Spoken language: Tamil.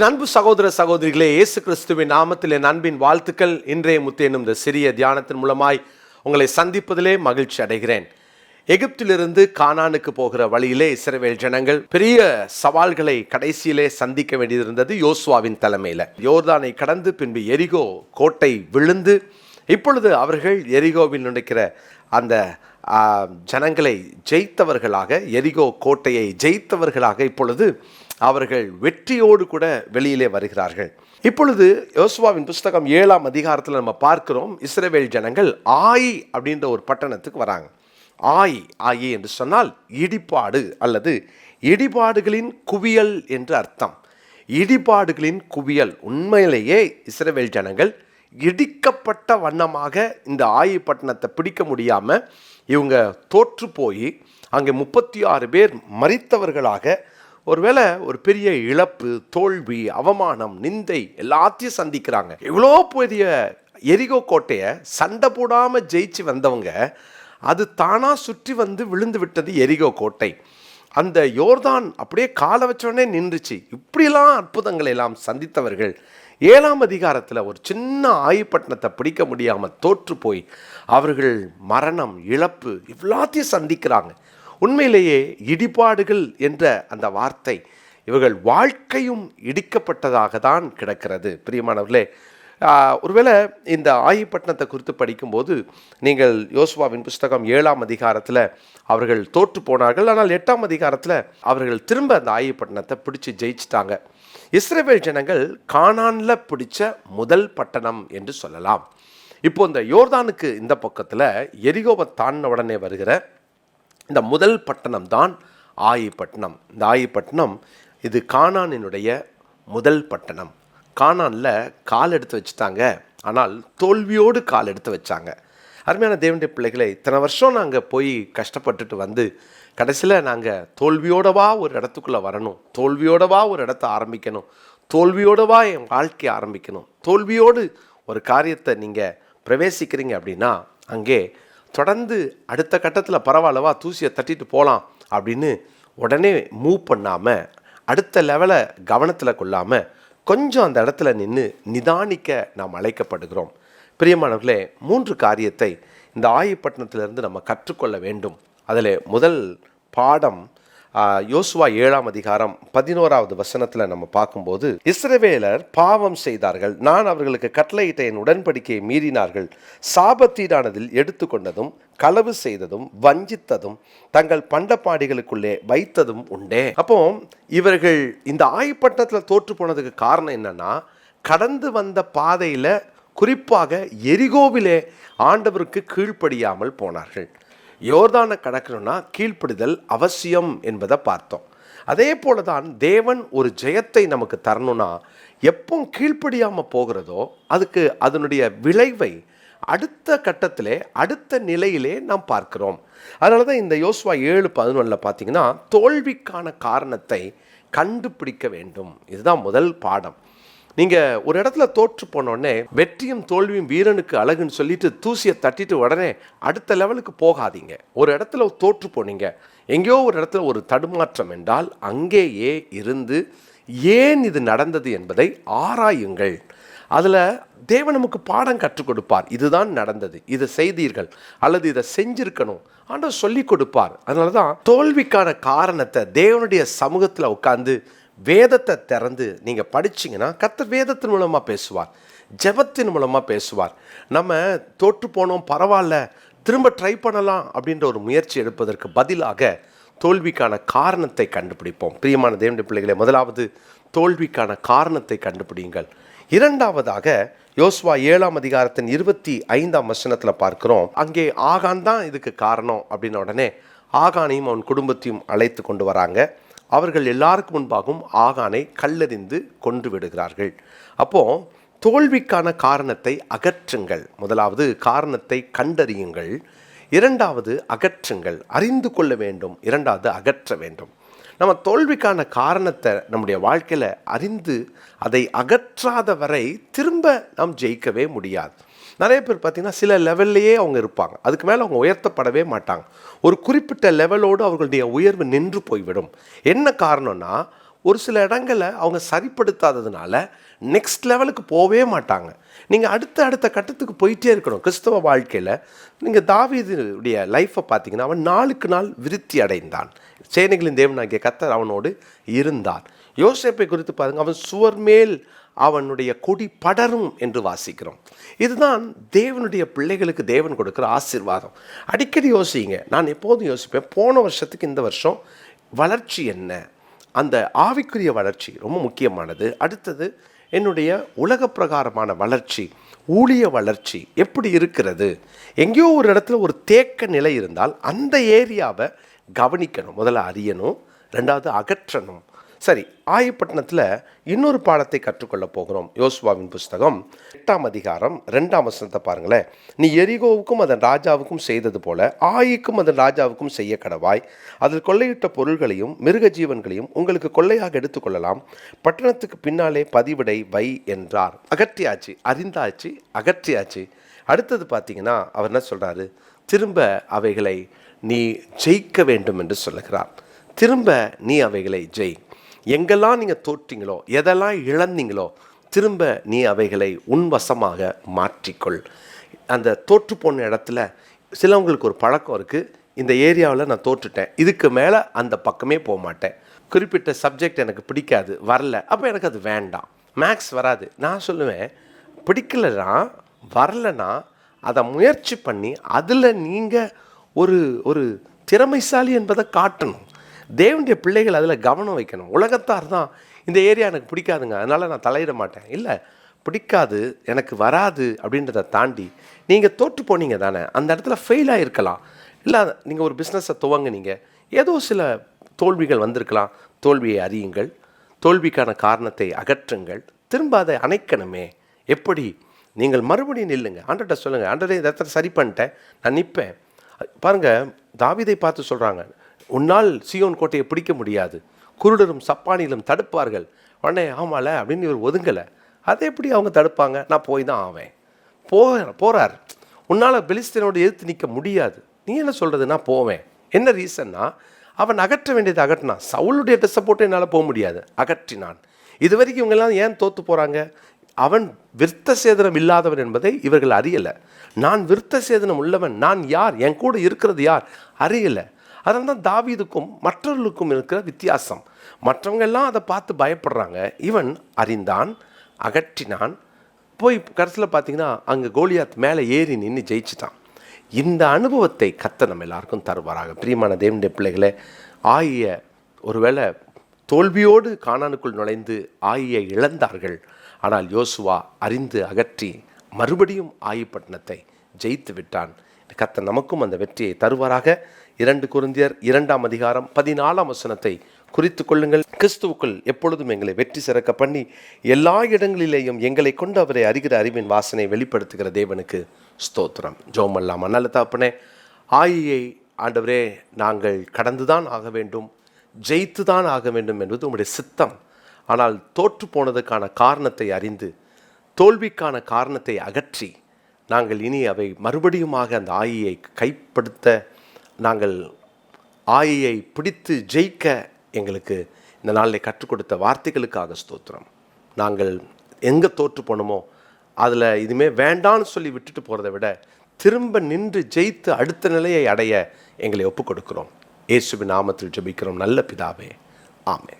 என் அன்பு சகோதர சகோதரிகளே இயேசு கிறிஸ்துவின் நாமத்தில் என் அன்பின் வாழ்த்துக்கள். இன்றைய முத்தேனும் இந்த சிறிய தியானத்தின் மூலமாய் உங்களை சந்திப்பதிலே மகிழ்ச்சி அடைகிறேன். எகிப்திலிருந்து கானானுக்கு போகிற வழியிலே இஸ்ரவேல் ஜனங்கள் பெரிய சவால்களை கடைசியிலே சந்திக்க வேண்டியிருந்தது யோசுவாவின் தலைமையில். யோர்தானை கடந்து பின்பு எரிகோ கோட்டை விழுந்து இப்பொழுது அவர்கள் எரிகோவில் நினைக்கிற அந்த ஜனங்களை ஜெயித்தவர்களாக எரிகோ கோட்டையை ஜெயித்தவர்களாக இப்பொழுது அவர்கள் வெற்றியோடு கூட வெளியிலே வருகிறார்கள். இப்பொழுது யோசுவாவின் புஸ்தகம் ஏழாம் அதிகாரத்தில் நம்ம பார்க்கிறோம். இஸ்ரவேல் ஜனங்கள் ஆய் அப்படின்ற ஒரு பட்டணத்துக்கு வராங்க. ஆய் ஆயி என்று சொன்னால் இடிபாடு அல்லது இடிபாடுகளின் குவியல் என்று அர்த்தம். இடிபாடுகளின் குவியல் உண்மையிலேயே இஸ்ரவேல் ஜனங்கள் இடிக்கப்பட்ட வண்ணமாக இந்த ஆயி பட்டணத்தை பிடிக்க முடியாமல் இவங்க தோற்று போய் அங்கே முப்பத்தி ஆறு பேர் மறித்தவர்களாக ஒருவேளை ஒரு பெரிய இழப்பு தோல்வி அவமானம் நிந்தை எல்லாத்தையும் சந்திக்கிறாங்க. இவ்வளோ பெரிய எரிகோ கோட்டையை சண்டை போடாமல் ஜெயிச்சு வந்தவங்க அது தானாக சுற்றி வந்து விழுந்து விட்டது எரிகோ கோட்டை. அந்த யோர்தான் அப்படியே காலை வச்சோடனே நின்றுச்சு. இப்படிலாம் அற்புதங்களை எல்லாம் சந்தித்தவர்கள் ஏழாம் அதிகாரத்தில் ஒரு சின்ன ஆயுப்பட்டினத்தை பிடிக்க முடியாமல் தோற்று போய் அவர்கள் மரணம் இழப்பு இவ்வளாத்தையும் சந்திக்கிறாங்க. உண்மையிலேயே இடிபாடுகள் என்ற அந்த வார்த்தை இவர்கள் வாழ்க்கையும் இடிக்கப்பட்டதாக தான் கிடக்கிறது. பிரியமானவர்களே ஒருவேளை இந்த ஆயிப்பட்டினத்தை குறித்து படிக்கும்போது நீங்கள் யோசுவாவின் புஸ்தகம் ஏழாம் அதிகாரத்தில் அவர்கள் தோற்று போனார்கள். ஆனால் எட்டாம் அதிகாரத்தில் அவர்கள் திரும்ப அந்த ஆயிப்பட்டினத்தை பிடிச்சு ஜெயிச்சிட்டாங்க. இஸ்ரேவேல் ஜனங்கள் காணான்ல பிடிச்ச முதல் பட்டணம் என்று சொல்லலாம். இப்போ இந்த யோர்தானுக்கு இந்த பக்கத்தில் எரிகோவை தாண்டின உடனே வருகிற இந்த முதல் பட்டணம் தான் ஆயிப்பட்டினம். இந்த ஆயிப்பட்டினம் இது கானானினுடைய முதல் பட்டணம். கானானில் கால் எடுத்து வச்சுட்டாங்க. ஆனால் தோல்வியோடு கால் எடுத்து வச்சாங்க. அருமையான தேவனுடைய பிள்ளைகளை இத்தனை வருஷம் நாங்கள் போய் கஷ்டப்பட்டுட்டு வந்து கடைசியில் நாங்கள் தோல்வியோடவா ஒரு இடத்துக்குள்ளே வரணும். தோல்வியோடவா ஒரு இடத்த ஆரம்பிக்கணும். தோல்வியோடவா என் வாழ்க்கையை ஆரம்பிக்கணும். தோல்வியோடு ஒரு காரியத்தை நீங்கள் பிரவேசிக்கிறீங்க அப்படின்னா அங்கே தொடர்ந்து அடுத்த கட்டத்தில் பரவாயில்லவா தூசியை தட்டிட்டு போகலாம் அப்படின்னு உடனே மூவ் பண்ணாமல் அடுத்த லெவலை கவனத்தில் கொள்ளாமல் கொஞ்சம் அந்த இடத்துல நின்று நிதானிக்க நாம் அழைக்கப்படுகிறோம். பிரியமானவர்களே மூன்று காரியத்தை இந்த ஆயுப்பட்டினத்திலிருந்து நம்ம கற்றுக்கொள்ள வேண்டும். அதில் முதல் பாடம் யோசுவா ஏழாம் அதிகாரம் பதினோராவது வசனத்தில் நம்ம பார்க்கும்போது இஸ்ரவேலர் பாவம் செய்தார்கள் நான் அவர்களுக்கு கட்டளையிட்ட என் உடன்படிக்கையை மீறினார்கள் சாபத்தீடானதில் எடுத்துக்கொண்டதும் களவு செய்ததும் வஞ்சித்ததும் தங்கள் பண்டப்பாடிகளுக்குள்ளே வைத்ததும் உண்டே. அப்போ இவர்கள் இந்த ஆய்ப்பட்டத்தில் தோற்று போனதுக்கு காரணம் என்னன்னா கடந்து வந்த பாதையில் குறிப்பாக எரிகோவிலே ஆண்டவருக்கு கீழ்ப்படியாமல் போனார்கள். யோர்தானை கடக்கணும்னா கீழ்ப்படிதல் அவசியம் என்பதை பார்த்தோம். அதே போல தான் தேவன் ஒரு ஜெயத்தை நமக்கு தரணும்னா எப்போ கீழ்ப்படியாமல் போகிறதோ அதுக்கு அதனுடைய விளைவை அடுத்த கட்டத்திலே அடுத்த நிலையிலே நாம் பார்க்கிறோம். அதனால தான் இந்த யோசுவா ஏழு பதினொன்றில் பார்த்தீங்கன்னா தோல்விக்கான காரணத்தை கண்டுபிடிக்க வேண்டும். இதுதான் முதல் பாடம். நீங்கள் ஒரு இடத்துல தோற்று போனோடனே வெற்றியும் தோல்வியும் வீரனுக்கு அழகுன்னு சொல்லிட்டு தூசியை தட்டிட்டு உடனே அடுத்த லெவலுக்கு போகாதீங்க. ஒரு இடத்துல தோற்று போனீங்க. எங்கேயோ ஒரு இடத்துல ஒரு தடுமாற்றம் என்றால் அங்கேயே இருந்து ஏன் இது நடந்தது என்பதை ஆராயுங்கள். அதில் தேவன் நமக்கு பாடம் கற்றுக் கொடுப்பார். இதுதான் நடந்தது. இதை செய்தீர்கள். அல்லது இதை செஞ்சிருக்கணும். ஆண்டவர் சொல்லி கொடுப்பார். அதனால தான் தோல்விக்கான காரணத்தை தேவனுடைய சமூகத்தில் உட்காந்து வேதத்தை திறந்து நீங்கள் படிச்சீங்கன்னா கத்தர் வேதத்தின் மூலமாக பேசுவார் ஜெபத்தின் மூலமாக பேசுவார். நம்ம தோற்று போனோம் பரவாயில்ல திரும்ப ட்ரை பண்ணலாம் அப்படின்ற ஒரு முயற்சி எடுப்பதற்கு பதிலாக தோல்விக்கான காரணத்தை கண்டுபிடிப்போம். பிரியமான தேவனுடைய பிள்ளைகளை முதலாவது தோல்விக்கான காரணத்தை கண்டுபிடிங்கள் இரண்டாவதாக யோசுவா ஏழாம் அதிகாரத்தின் இருபத்தி ஐந்தாம் வசனத்தில் பார்க்கிறோம் அங்கே ஆகான் தான் இதுக்கு காரணம் அப்படின்ன உடனே ஆகானையும் அவன் குடும்பத்தையும் அழைத்து கொண்டு வராங்க. அவர்கள் எல்லாருக்கும் முன்பாகவும் ஆகானை கல்லெறிந்து கொன்று விடுகிறார்கள். அப்போது தோல்விக்கான காரணத்தை அகற்றுங்கள். முதலாவது காரணத்தை கண்டறியுங்கள். இரண்டாவது அகற்றுங்கள். அறிந்து கொள்ள வேண்டும். இரண்டாவது அகற்ற வேண்டும். நம்ம தோல்விக்கான காரணத்தை நம்முடைய வாழ்க்கையில் அறிந்து அதை அகற்றாத வரை திரும்ப நாம் ஜெயிக்கவே முடியாது. நிறைய பேர் பார்த்தீங்கன்னா சில லெவல்லையே அவங்க இருப்பாங்க. அதுக்கு மேலே அவங்க உயர்த்தப்படவே மாட்டாங்க. ஒரு குறிப்பிட்ட லெவலோடு அவர்களுடைய உயர்வு நின்று போய்விடும். என்ன காரணம்னா ஒரு சில இடங்களை அவங்க சரிப்படுத்தாததுனால நெக்ஸ்ட் லெவலுக்கு போகவே மாட்டாங்க. நீங்கள் அடுத்த அடுத்த கட்டத்துக்கு போயிட்டே இருக்கணும். கிறிஸ்தவ வாழ்க்கையில் நீங்கள் தாவீதுடைய லைஃப்பை பார்த்தீங்கன்னா அவன் நாளுக்கு நாள் விருத்தி அடைந்தான். சேனைகளின் தேவனாகிய கத்தர் அவனோடு இருந்தான் யோசேப்பை குறித்து பாருங்கள் அவன் சுவர் மேல் அவனுடைய கொடி படரும் என்று வாசிக்கிறோம். இதுதான் தேவனுடைய பிள்ளைகளுக்கு தேவன் கொடுக்குற ஆசீர்வாதம். அடிக்கடி யோசிங்க. நான் எப்போதும் யோசிப்பேன் போன வருஷத்துக்கு இந்த வருஷம் வளர்ச்சி என்ன? அந்த ஆவிக்குரிய வளர்ச்சி ரொம்ப முக்கியமானது. அடுத்தது என்னுடைய உலக பிரகாரமான வளர்ச்சி ஊழிய வளர்ச்சி எப்படி இருக்கிறது? எங்கேயோ ஒரு இடத்துல ஒரு தேக்க நிலை இருந்தால் அந்த ஏரியாவை கவனிக்கணும். முதல்ல அறியணும் ரெண்டாவது அகற்றணும். சரி ஆயப்பட்டினத்தில் இன்னொரு பாடத்தை கற்றுக்கொள்ள போகிறோம். யோசுவாவின் புஸ்தகம் எட்டாம் அதிகாரம் ரெண்டாம் வசனத்தை பாருங்களேன். நீ எரிகோவுக்கும் அதன் ராஜாவுக்கும் செய்தது போல ஆயிக்கும் அதன் ராஜாவுக்கும் செய்ய கடவாய். அதில் கொள்ளையிட்ட பொருள்களையும் மிருக ஜீவன்களையும் உங்களுக்கு கொள்ளையாக எடுத்துக்கொள்ளலாம். பட்டணத்துக்கு பின்னாலே பதிவிடை வை என்றார். அகற்றியாச்சு அறிந்தாச்சு அகற்றியாச்சு. அடுத்தது பார்த்தீங்கன்னா அவர் என்ன சொல்கிறாரு திரும்ப அவைகளை நீ ஜெயிக்க வேண்டும் என்று சொல்லுகிறார். திரும்ப நீ அவைகளை ஜெய். எங்கெல்லாம் நீங்கள் தோற்றீங்களோ எதெல்லாம் இழந்தீங்களோ திரும்ப நீ அவைகளை உன்வசமாக மாற்றிக்கொள். அந்த தோற்று போன இடத்துல சிலவங்களுக்கு ஒரு பழக்கம் இருக்குது இந்த ஏரியாவில் நான் தோற்றுட்டேன். இதுக்கு மேலே அந்த பக்கமே போக மாட்டேன் குறிப்பிட்ட சப்ஜெக்ட் எனக்கு பிடிக்காது வரல. அப்போ எனக்கு அது வேண்டாம். மேக்ஸ் வராது. நான் சொல்லுவேன் பிடிக்கலனா வரலனா அதை முயற்சி பண்ணி அதில் நீங்கள் ஒரு ஒரு திறமைசாலி என்பதை காட்டணும். தேவனுடைய பிள்ளைகள் அதில் கவனம் வைக்கணும். உலகத்தார் தான் இந்த ஏரியா எனக்கு பிடிக்காதுங்க. அதனால் நான் தலையிட மாட்டேன். இல்லை பிடிக்காது எனக்கு வராது அப்படின்றத தாண்டி நீங்கள் தோற்று போனீங்க தானே. அந்த இடத்துல ஃபெயில் ஆகிருக்கலாம் இல்லை நீங்கள் ஒரு பிஸ்னஸை துவங்குனீங்க. ஏதோ சில தோல்விகள் வந்திருக்கலாம். தோல்வியை அறியுங்கள். தோல்விக்கான காரணத்தை அகற்றுங்கள். திரும்ப அதை அணைக்கணுமே. எப்படி? நீங்கள் மறுபடியும் நில்லுங்க. ஆண்டர்கிட்ட சொல்லுங்கள் ஆண்டரே இந்த இடத்துல சரி பண்ணிட்டேன். நான் நிற்பேன் பாருங்கள் தாவிதை பார்த்து சொல்கிறாங்க உன்னால் சியோன் கோட்டையை பிடிக்க முடியாது. குருடரும் சப்பானிலும் தடுப்பார்கள். உடனே ஆமால அப்படின்னு இவர் ஒதுங்கலை. அதை எப்படி அவங்க தடுப்பாங்க? நான் போய் தான் ஆவேன். போகிற போகிறார் உன்னால் பெலிஸ்தீனோடு எதிர்த்து நிற்க முடியாது. நீ என்ன சொல்கிறது நான் போவேன். என்ன ரீசன்னா அவன் அகற்ற வேண்டியது அகற்றினான். சவுளுடைய ட்ரெஸ்ஸை போட்டு என்னால் போக முடியாது. அகற்றினான். இது வரைக்கும் இவங்கெல்லாம் ஏன் தோற்று போகிறாங்க அவன் விருத்த சேதனம் இல்லாதவன் என்பதை இவர்கள் அறியலை. நான் விருத்த சேதனம் உள்ளவன் நான் யார்? என் கூட இருக்கிறது யார்? அறியலை. அதனால தான் தாவீதுக்கும் மற்றவர்களுக்கும் இருக்கிற வித்தியாசம். மற்றவங்க எல்லாம் அதை பார்த்து பயப்படுறாங்க. இவன் அறிந்தான் அகற்றினான். போய் கடைசியில் பார்த்தீங்கன்னா அங்கே கோலியாத் மேலே ஏறி நின்று ஜெயிச்சிட்டான். இந்த அனுபவத்தை கத்த நம்ம எல்லாருக்கும் தருவாராக. பிரியமான தேவனுடைய பிள்ளைகளை ஆகிய ஒருவேளை தோல்வியோடு காணானுக்குள் நுழைந்து ஆகிய இழந்தார்கள். ஆனால் யோசுவா அறிந்து அகற்றி மறுபடியும் ஆயிப்பட்டினத்தை ஜெயித்து விட்டான். கத்த நமக்கும் அந்த வெற்றியை தருவாராக. இரண்டு குருந்தியர் இரண்டாம் அதிகாரம் பதினாலாம் வசனத்தை குறித்து கொள்ளுங்கள். கிறிஸ்துவுக்குள் எப்பொழுதும் எங்களை வெற்றி சிறக்க பண்ணி எல்லா இடங்களிலேயும் எங்களை கொண்டு அவரை அறிகிற அறிவின் வாசனை வெளிப்படுத்துகிற தேவனுக்கு ஸ்தோத்திரம். ஜோமல்லாம் நல்ல தாப்பனே ஆயியை ஆண்டவரே நாங்கள் கடந்துதான் ஆக வேண்டும் ஜெயித்து தான் ஆக வேண்டும் என்பது உங்களுடைய சித்தம். ஆனால் தோற்று போனதுக்கான காரணத்தை அறிந்து தோல்விக்கான காரணத்தை அகற்றி நாங்கள் இனி அவை மறுபடியுமாக அந்த ஆயியை கைப்படுத்த நாங்கள் ஆயியை பிடித்து ஜெயிக்க எங்களுக்கு இந்த நாளில் கற்றுக் கொடுத்த வார்த்தைகளுக்காக ஸ்தோத்திரம். நாங்கள் எங்கே தோற்று போனோமோ அதில் இதுமே வேண்டான்னு சொல்லி விட்டுட்டு போகிறத விட திரும்ப நின்று ஜெயித்து அடுத்த நிலையை அடைய எங்களை ஒப்புக் கொடுக்கிறோம். இயேசுவின் நாமத்தில் ஜெபிக்கிறோம். நல்ல பிதாவே. ஆமே